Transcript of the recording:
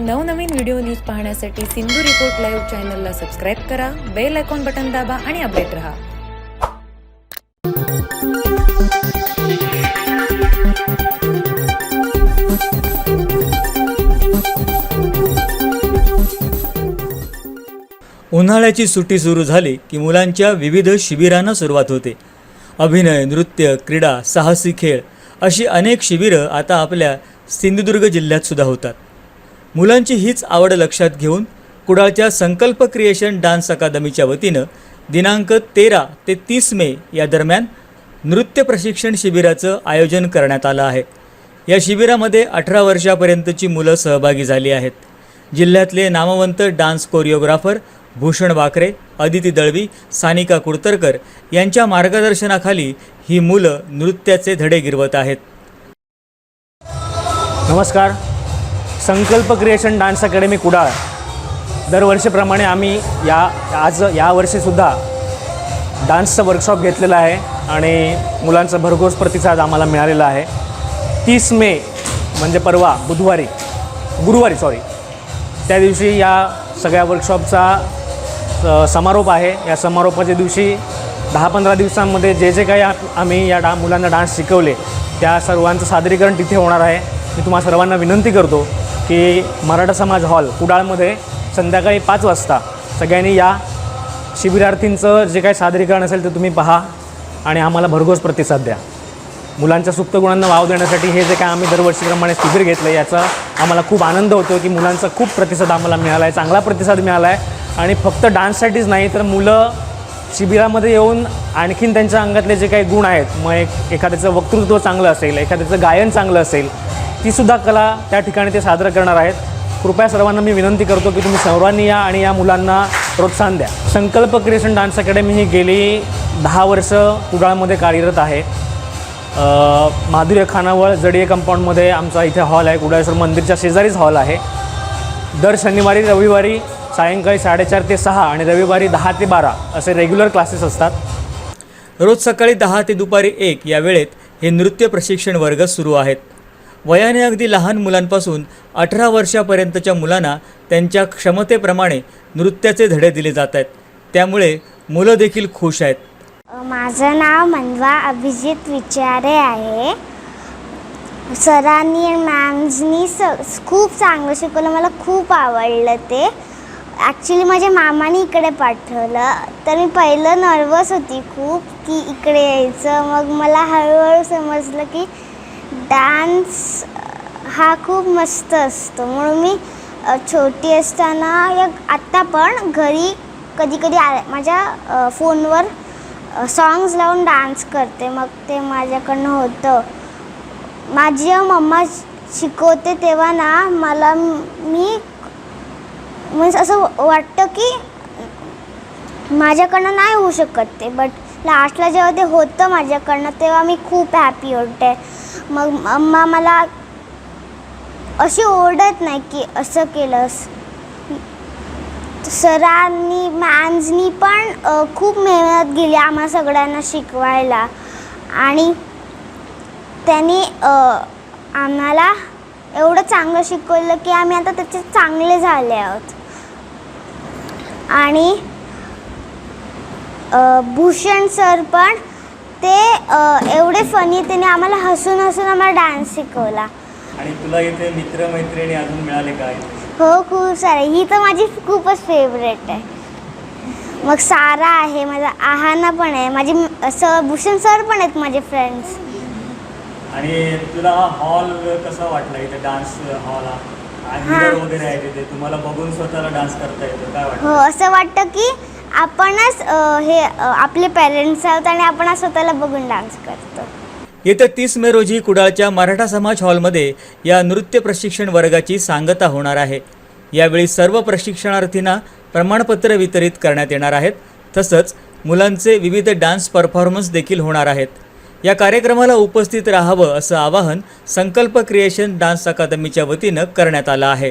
नवनवीन video news पाहण्यासाठी Sindhu report live चॅनलला सबस्क्राईब करा बेल आयकॉन बटन दाबा आणि अपडेट रहा. उन्हाळ्याची सुट्टी सुरू झाली की मुलांच्या विविध शिबिरांना सुरुवात होते. अभिनय नृत्य क्रीडा साहसी खेळ अशी अनेक शिबिरं आता आपल्या सिंधुदुर्ग जिल्ह्यात सुद्धा होतात. मुलांची हीच आवड लक्षात घेऊन कुडाळच्या संकल्प क्रिएशन डान्स अकादमीच्या वतीनं दिनांक तेरा ते तीस मे या दरम्यान नृत्य प्रशिक्षण शिबिराचं आयोजन करण्यात आलं आहे. या शिबिरामध्ये अठरा वर्षापर्यंतची मुलं सहभागी झाली आहेत. जिल्ह्यातले नामवंत डान्स कोरिओग्राफर भूषण वाकरे अदिती दळवी सानिका कुडतरकर यांच्या मार्गदर्शनाखाली ही मुलं नृत्याचे धडे गिरवत आहेत. नमस्कार. संकल्प क्रिएशन डान्स अकॅडमी कुडाळ. दरवर्षीप्रमाणे आम्ही या आज या वर्षीसुद्धा डान्सचं वर्कशॉप घेतलेलं आहे आणि मुलांचा भरघोस प्रतिसाद आम्हाला मिळालेला आहे. तीस मे म्हणजे परवा बुधवारी गुरुवारी सॉरी त्या दिवशी या सगळ्या वर्कशॉपचा समारोप आहे. या समारोपाच्या दिवशी दहा पंधरा दिवसांमध्ये जे जे काही आम्ही या डा मुलांना डान्स शिकवले त्या सर्वांचं सादरीकरण तिथे होणार आहे. मी तुम्हा सर्वांना विनंती करतो की मराठा समाज हॉल कुडाळमध्ये संध्याकाळी पाच वाजता सगळ्यांनी या शिबिरार्थींचं जे काही सादरीकरण असेल ते तुम्ही पहा आणि आम्हाला भरघोस प्रतिसाद द्या. मुलांच्या सुप्त गुणांना वाव देण्यासाठी हे जे काय आम्ही दरवर्षीप्रमाणे शिबिर घेतलं याचा आम्हाला खूप आनंद होतो की मुलांचा खूप प्रतिसाद आम्हाला मिळाला आहे चांगला प्रतिसाद मिळाला आहे आणि फक्त डान्ससाठीच नाही तर मुलं शिबिरामध्ये येऊन आणखीन त्यांच्या अंगातले जे काही गुण आहेत मग एक एखाद्याचं वक्तृत्व चांगलं असेल एखाद्याचं गायन चांगलं असेल तीसुद्धा कला त्या ठिकाणी ते सादर करणार आहेत. कृपया सर्वांना मी विनंती करतो की तुम्ही सर्वांनी या आणि या मुलांना प्रोत्साहन द्या. संकल्प क्रिएशन डान्स अकॅडमी ही गेली दहा वर्ष कुडाळमध्ये कार्यरत आहे. माधुर्य खानावळ जडिये कंपाऊंडमध्ये आमचा इथे हॉल आहे. कुडाळेश्वर मंदिरच्या शेजारीच हॉल आहे. दर शनिवारी रविवारी सायंकाळी साडेचार ते सहा आणि रविवारी दहा ते बारा असे रेग्युलर क्लासेस असतात. रोज सकाळी दहा ते दुपारी एक या वेळेत हे नृत्य प्रशिक्षण वर्ग सुरू आहेत. वयाने अगदी लहान मुलांपासून अठरा वर्षापर्यंतच्या मुलांना त्यांच्या क्षमतेप्रमाणे नृत्याचे धडे दिले जात आहेत. त्यामुळे मुलं देखील खुश आहेत. माझं नाव मनवा अभिजित विचारे आहे. सरांनी आणि मॅम्सनी स खूप चांगलं शिकवलं मला खूप आवडलं ते. ॲक्च्युली माझ्या मामाने इकडे पाठवलं तर मी पहिलं नर्वस होती खूप की इकडे यायचं. मग मला हळूहळू समजलं की डान्स हा खूप मस्त असतो. म्हणून मी छोटी असताना या आत्ता पण घरी कधी कधी आ माझ्या फोनवर सॉंग्स लावून डान्स करते. मग ते माझ्याकडनं होतं. माझी मम्मा शिकवते तेव्हा ना मला मी म्हणजे असं वाटतं की माझ्याकडनं नाही होऊ शकत ते. बट लास्टला जेव्हा ते होतं माझ्याकडनं तेव्हा मी खूप हॅपी होते. मग मम्मा मला अशी ओरडत नाही की असं केलंस. सरांनी मॅन्सनी पण खूप मेहनत गेली आम्हा सगळ्यांना शिकवायला. आणि त्यांनी आम्हाला एवढं चांगलं शिकवलं की आम्ही आता त्याचे चांगले झाले आहोत. आणि भूषण सर पण ते एवढे फनी त्यांनी आम्हाला हसून हसून आम्हाला डान्स शिकवला. आणि तुला इथे मित्र मैत्रिणी अजून मिळाले काय हो खूप सारे. ही तर माझी खूपच फेवरेट आहे. मग सारा आहे माझा आहाना पण आहे. माझी असं भूषण सर पण आहेत माझे फ्रेंड्स आणि तुला हा हॉल कसा वाटला इथे डान्स हॉल हा. वगैरे आहे तिथे. तुम्हाला बघून स्वतःला डान्स करता येतो. काय हो असं वाटतं की आपणच हे आपले पेरेंट्स आहोत आणि आपण स्वतःला बघून डान्स करतो. येत्या तीस मे रोजी कुडाळच्या मराठा समाज हॉलमध्ये या नृत्य प्रशिक्षण वर्गाची सांगता होणार आहे. यावेळी सर्व प्रशिक्षणार्थींना प्रमाणपत्र वितरित करण्यात येणार आहेत. तसंच मुलांचे विविध डान्स परफॉर्मन्स देखील होणार आहेत. या कार्यक्रमाला उपस्थित राहावं असं आवाहन संकल्प क्रिएशन डान्स अकादमीच्या वतीनं करण्यात आलं आहे.